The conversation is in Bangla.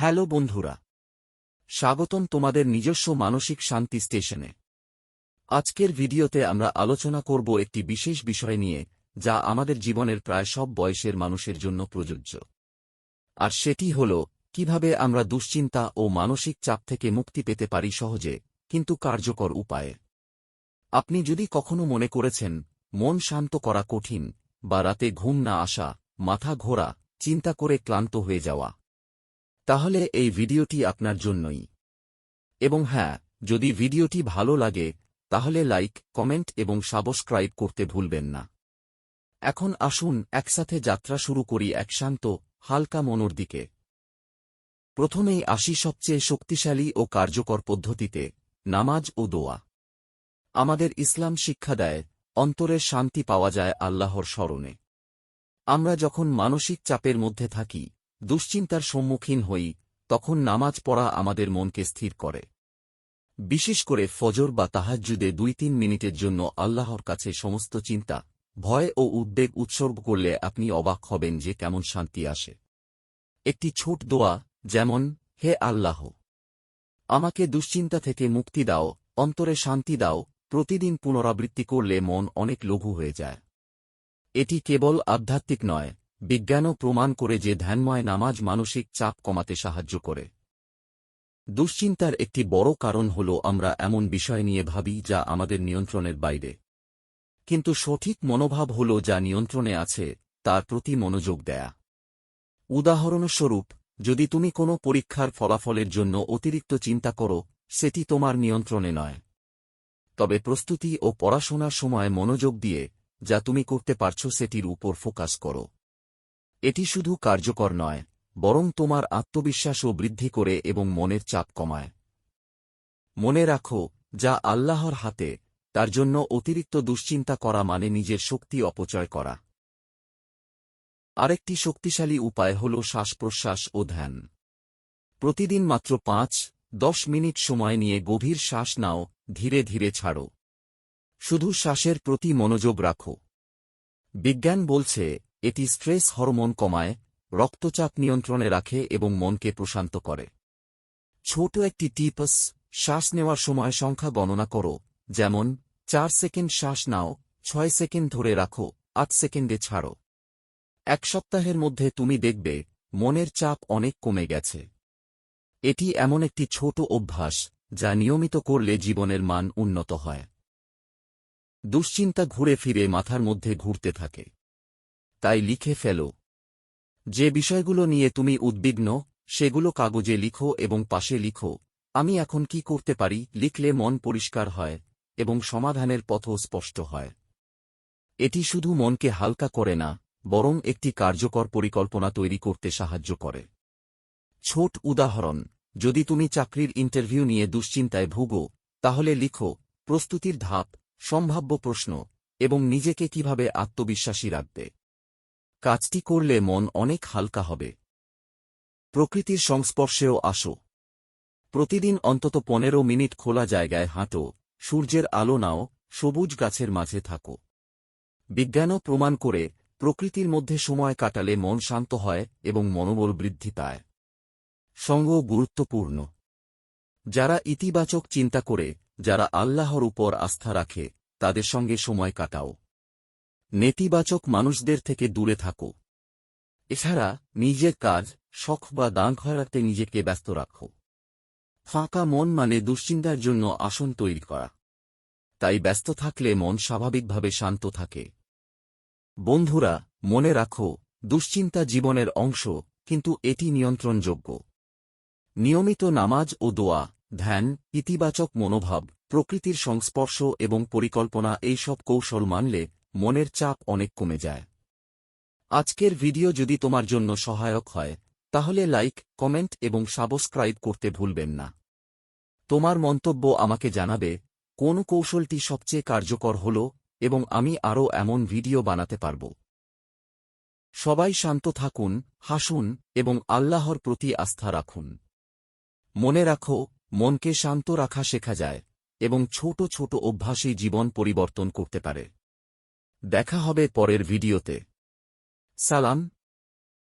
হ্যালো বন্ধুরা। স্বাগতম তোমাদের নিজস্ব মানসিক শান্তি স্টেশনে। আজকের ভিডিওতে আমরা আলোচনা করব একটি বিশেষ বিষয় নিয়ে, যা আমাদের জীবনের প্রায় সব বয়সের মানুষের জন্য প্রযোজ্য। আর সেটি হল, কীভাবে আমরা দুশ্চিন্তা ও মানসিক চাপ থেকে মুক্তি পেতে পারি সহজে, কিন্তু কার্যকর উপায়ে। আপনি যদি কখনো মনে করেছেন, মন শান্ত করা কঠিন, বা রাতে ঘুম না আসা, মাথা ঘোরা, চিন্তা করে ক্লান্ত হয়ে যাওয়া তাহলে এই ভিডিওটি আপনার জন্যই। এবং হ্যাঁ যদি ভিডিওটি ভালো লাগে, তাহলে লাইক, কমেন্ট এবং সাবস্ক্রাইব করতে ভুলবেন না। এখন আসুন একসাথে যাত্রা শুরু করি এক শান্ত, হালকা মনোর দিকে। প্রথমেই আসি সবচেয়ে শক্তিশালী ও কার্যকর পদ্ধতিতে, নামাজ ও দোয়া। আমাদের ইসলাম শিক্ষা দেয় অন্তরের শান্তি পাওয়া যায় আল্লাহর স্মরণে। আমরা যখন মানসিক চাপের মধ্যে থাকি দুশ্চিন্তার সম্মুখীন হই, তখন নামাজ পড়া আমাদের মনকে স্থির করে। বিশেষ করে ফজর বা তাহাজ্জুদে দুই তিন মিনিটের জন্য আল্লাহর কাছে সমস্ত চিন্তা, ভয় ও উদ্বেগ উৎসর্গ করলে আপনি অবাক হবেন যে কেমন শান্তি আসে। একটি ছোট দোয়া, যেমন, হে আল্লাহ, আমাকে দুশ্চিন্তা থেকে মুক্তি দাও, অন্তরে শান্তি দাও, প্রতিদিন পুনরাবৃত্তি করলে মন অনেক লঘু হয়ে যায়। এটি কেবল আধ্যাত্মিক নয় বিজ্ঞানও প্রমাণ করে যে ধ্যানময় নামাজ মানসিক চাপ কমাতে সাহায্য করে। দুশ্চিন্তার একটি বড় কারণ হল আমরা এমন বিষয় নিয়ে ভাবি যা আমাদের নিয়ন্ত্রণের বাইরে। কিন্তু সঠিক মনোভাব হল যা নিয়ন্ত্রণে আছে, তার প্রতি মনোযোগ দেয়া। উদাহরণস্বরূপ, যদি তুমি কোনো পরীক্ষার ফলাফলের জন্য অতিরিক্ত চিন্তা করো, সেটি তোমার নিয়ন্ত্রণে নয়। তবে প্রস্তুতি ও পড়াশোনার সময় মনোযোগ দিয়ে যা তুমি করতে পারছ সেটির উপর ফোকাস করো। এটি শুধু কার্যকর নয়, বরং তোমার আত্মবিশ্বাসও বৃদ্ধি করে এবং মনের চাপ কমায়। মনে রাখো, যা আল্লাহর হাতে, তার জন্য অতিরিক্ত দুশ্চিন্তা করা মানে নিজের শক্তি অপচয় করা। আরেকটি শক্তিশালী উপায় হল শ্বাস-প্রশ্বাস ও ধ্যান। প্রতিদিন মাত্র পাঁচ, দশ মিনিট সময় নিয়ে গভীর শ্বাস নাও, ধীরে ধীরে ছাড়ো। শুধু শ্বাসের প্রতি মনোযোগ রাখো। বিজ্ঞান বলছে এটি স্ট্রেস হরমোন কমায়, রক্তচাপ নিয়ন্ত্রণে রাখে এবং মনকে প্রশান্ত করে। ছোট একটি টিপস, শ্বাস নেওয়ার সময় সংখ্যা গণনা করো, যেমন, চার সেকেন্ড শ্বাস নাও, ছয় সেকেন্ড ধরে রাখো, আট সেকেন্ডে ছাড়ো। এক সপ্তাহের মধ্যে তুমি দেখবে, মনের চাপ অনেক কমে গেছে। এটি এমন একটি ছোট অভ্যাস, যা নিয়মিত করলে জীবনের মান উন্নত হয়। দুশ্চিন্তা ঘুরে ফিরে মাথার মধ্যে ঘুরতে থাকে। তাই লিখে ফেলো। যে বিষয়গুলো নিয়ে তুমি উদ্বিগ্ন, সেগুলো কাগজে লিখো এবং পাশে লিখো। আমি এখন কি করতে পারি? লিখলে মন পরিষ্কার হয় এবং সমাধানের পথও স্পষ্ট হয়। এটি শুধু মনকে হালকা করে না, বরং একটি কার্যকর পরিকল্পনা তৈরি করতে সাহায্য করে। ছোট উদাহরণ, যদি তুমি চাকরির ইন্টারভিউ নিয়ে দুশ্চিন্তায় ভুগো, তাহলে লিখো, প্রস্তুতির ধাপ, সম্ভাব্য প্রশ্ন এবং নিজেকে কীভাবে আত্মবিশ্বাসী রাখবে? কাজটি করলে মন অনেক হালকা হবে। প্রকৃতির সংস্পর্শেও আসো। প্রতিদিন অন্তত পনেরো মিনিট খোলা জায়গায় হাঁটো, সূর্যের আলো নাও, সবুজ গাছের মাঝে থাকো। বিজ্ঞানও প্রমাণ করে, প্রকৃতির মধ্যে সময় কাটালে মন শান্ত হয় এবং মনোবল বৃদ্ধি পায়। সঙ্গ গুরুত্বপূর্ণ। যারা ইতিবাচক চিন্তা করে, যারা আল্লাহর উপর আস্থা রাখে, তাদের সঙ্গে সময় কাটাও। নেতিবাচক মানুষদের থেকে দূরে থাকো। এছাড়া নিজের কাজ, শখ বা দান খয়াতে নিজেকে ব্যস্ত রাখো। ফাঁকা মন মানে দুশ্চিন্তার জন্য আসন তৈরি করা। তাই ব্যস্ত থাকলে মন স্বাভাবিকভাবে শান্ত থাকে। বন্ধুরা, মনে রাখো, দুশ্চিন্তা জীবনের অংশ, কিন্তু এটি নিয়ন্ত্রণযোগ্য। নিয়মিত নামাজ ও দোয়া, ধ্যান, ইতিবাচক মনোভাব, প্রকৃতির সংস্পর্শ এবং পরিকল্পনা এই সব কৌশল মানলে মনের চাপ অনেক কমে যায়। আজকের ভিডিও যদি তোমার জন্য সহায়ক হয়, তাহলে লাইক, কমেন্ট এবং সাবস্ক্রাইব করতে ভুলবেন না। তোমার মন্তব্য আমাকে জানাবে, কোন কৌশলটি সবচেয়ে কার্যকর হল এবং আমি আরও এমন ভিডিও বানাতে পারব। সবাই শান্ত থাকুন, হাসুন এবং আল্লাহর প্রতি আস্থা রাখুন। মনে রাখো, মনকে শান্ত রাখা শেখা যায় এবং ছোট ছোট অভ্যাসই জীবন পরিবর্তন করতে পারে। দেখা হবে পরের ভিডিওতে। সালাম।